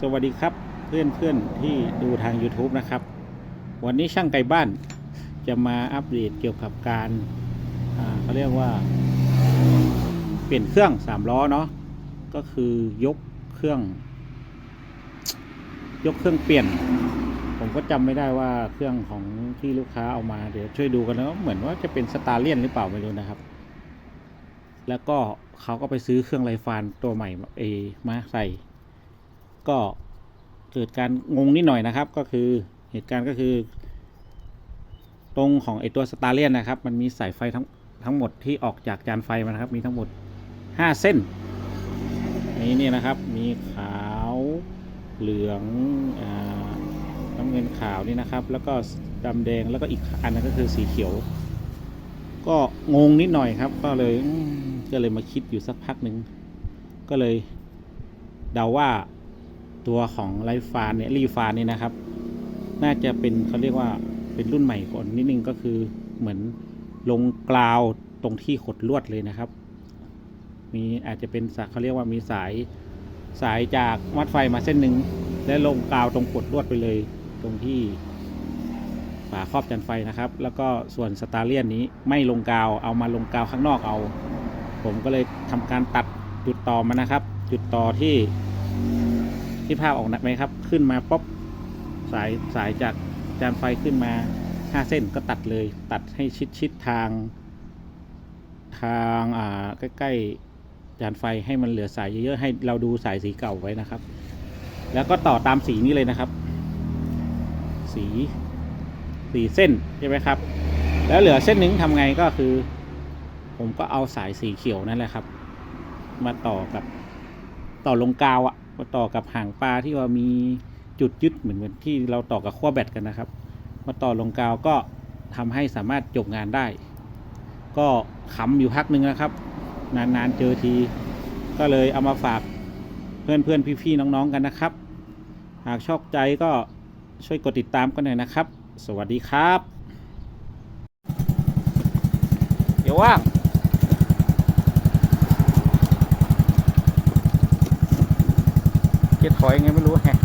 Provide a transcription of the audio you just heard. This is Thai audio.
สวัสดีครับเพื่อนเพื่อนๆที่ดูทาง YouTube นะครับ วันนี้ช่างไก่บ้านจะมาอัปเดตเกี่ยวกับการาเขาเรียกว่า เปลี่ยนเครื่องสามล้อเนาะก็คือยกเครื่อง ยกเครื่องเปลี่ยน ผมก็จำไม่ได้ว่าเครื่องของที่ลูกค้าเอามาเดี๋ยวช่วยดูกันแล้วเหมือนว่าจะเป็นสตาร์เลียนหรือเปล่าไม่รู้นะครับ แล้วก็เขาก็ไปซื้อเครื่องไรฟานตัวใหม่เอมาใส่ ก็เกิดการงงนิดหน่อยนะครับ ก็คือเหตุการณ์ก็คือ ตรงของไอตัวสตาร์เลียนนะครับ มันมีสายไฟทั้งทั้งหมดที่ออกจากจานไฟมานะครับ มีทั้งหมด 5 เส้นนี้นี่นะครับ มีขาวเหลืองอน้ำเงินขาวนี่นะครับ แล้วก็ดำแดงแล้วก็อีกอันนึงก็คือสีเขียว ก็งงนิดหน่อยครับ ก็เลยก็เลยมาคิดอยู่สักพักหนึ่งก็เลยเดาว่า ตัวของไลฟ์ฟานเนี่ยรีฟานเนี่ยนะครับ น่าจะเป็นเขาเรียกว่าเป็นรุ่นใหม่ก่อนนิดนึงก็คือเหมือนลงกราวตรงที่ขดลวดเลยนะครับ มีอาจจะเป็นสายเขาเรียกว่ามีสายสายจากมัดไฟมาเส้นหนึ่งและลงกาวตรงขดลวดไปเลย ตรงที่ฝาครอบจันไฟนะครับ แล้วก็ส่วนสตาร์เลียนนี้ไม่ลงกาวเอามาลงกาวข้างนอกเอา ผมก็เลยทำการตัดจุดต่อมานะครับ จุดต่อที่ ที่ภาพออกไหมครับ ขึ้นมาป๊อปสายสายจากจานไฟขึ้นมาห้าเส้นก็ตัดเลย ตัดให้ชิดชิดทาง ทางอ่าใกล้ๆจานไฟให้มันเหลือสายเยอะๆให้เราดูสายสีเก่าไว้นะครับ แล้วก็ต่อตามสีนี้เลยนะครับ สีสีเส้นใช่ไหมครับ แล้วเหลือเส้นหนึ่งทำไงก็คือ ผมก็เอาสายสีเขียวนั่นแหละครับ มาต่อกับต่อลงกาวอะ มาต่อกับหางปลาที่ว่ามีจุดยึดเหมือนเหมือนที่เราต่อกับขั้วแบตกันนะครับ มาต่อลงกาวก็ทำให้สามารถจบงานได้ ก็ขำอยู่พักหนึ่งนะครับ นานๆเจอที ก็เลยเอามาฝากเพื่อนเพื่อนๆพี่ๆน้องๆกันนะครับ หากชอบใจก็ช่วยกดติดตามกันหน่อยนะครับ สวัสดีครับ เดี๋ยวว่าง ก็ตถอยไงไม่รู้แฮะ